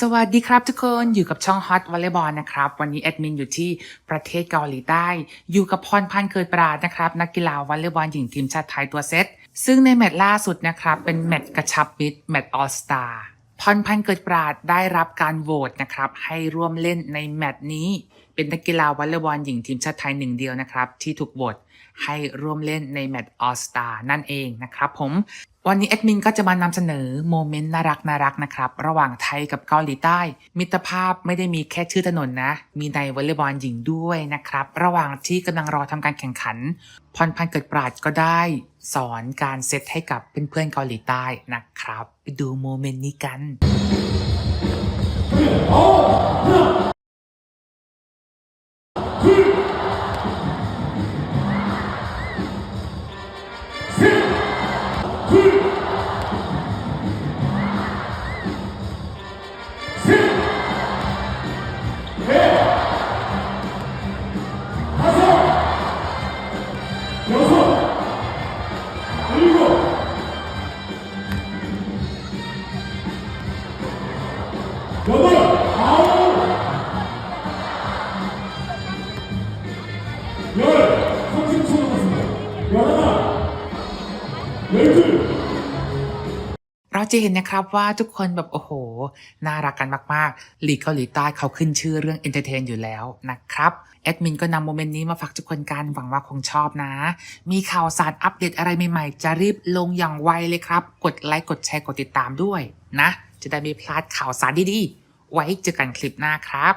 สวัสดีครับทุกคนอยู่กับช่องฮอตวอลเลย์บอลนะครับ วันนี้แอดมินอยู่ที่ประเทศเกาหลีใต้ อยู่กับพรพันธ์เคยปราดนะครับ นักกีฬาวอลเลย์บอลหญิงทีมชาติไทยตัวเซตซึ่งในแมตช์ล่าสุดนะครับ เป็นแมตช์กระชับมิตรแมตช์ออสตา พรพันเกิดปราดได้รับการโหวตนะครับ ให้ร่วมเล่นในแมตช์นี้ เป็นนักกีฬาวอลเลย์บอลหญิงทีมชาติไทยหนึ่งเดียวนะครับ ที่ถูกโหวตให้ร่วมเล่นในแมตช์ออสตานั่นเองนะครับผมวันนี้แอดมินก็จะมานำเสนอโมเมนต์น่ารักน่ารักนะครับ ระหว่างไทยกับเกาหลีใต้ มิตรภาพไม่ได้มีแค่ชื่อถนนนะ มีในวอลเลย์บอลหญิงด้วยนะครับ ระหว่างที่กำลังรอทำการแข่งขัน พรพันเกิดปราดก็ได้ สอนการเซตให้กับเพื่อนๆเกาหลีใต้นะ ครับ ไปดูโมเมนต์นี้กัน เราเจอกันราจะเห็นนะครับว่าทุกคนแบบโอ้โห น่ารักกันมากๆหลีเกาหลีใต้เขาขึ้นชื่อเรื่องเอนเตอร์เทนอยู่แล้วนะครับ แอดมินก็นำโมเมนต์นี้มาฝากทุกคนกันหวังว่าคงชอบนะ มีข่าวสารอัปเดตอะไรใหม่ๆ จะรีบลงอย่างไวเลยครับ กดไลค์กดแชร์กดติดตามด้วยนะ จะได้ไม่พลาดข่าวสารดีๆ ไว้เจอกันคลิปหน้าครับ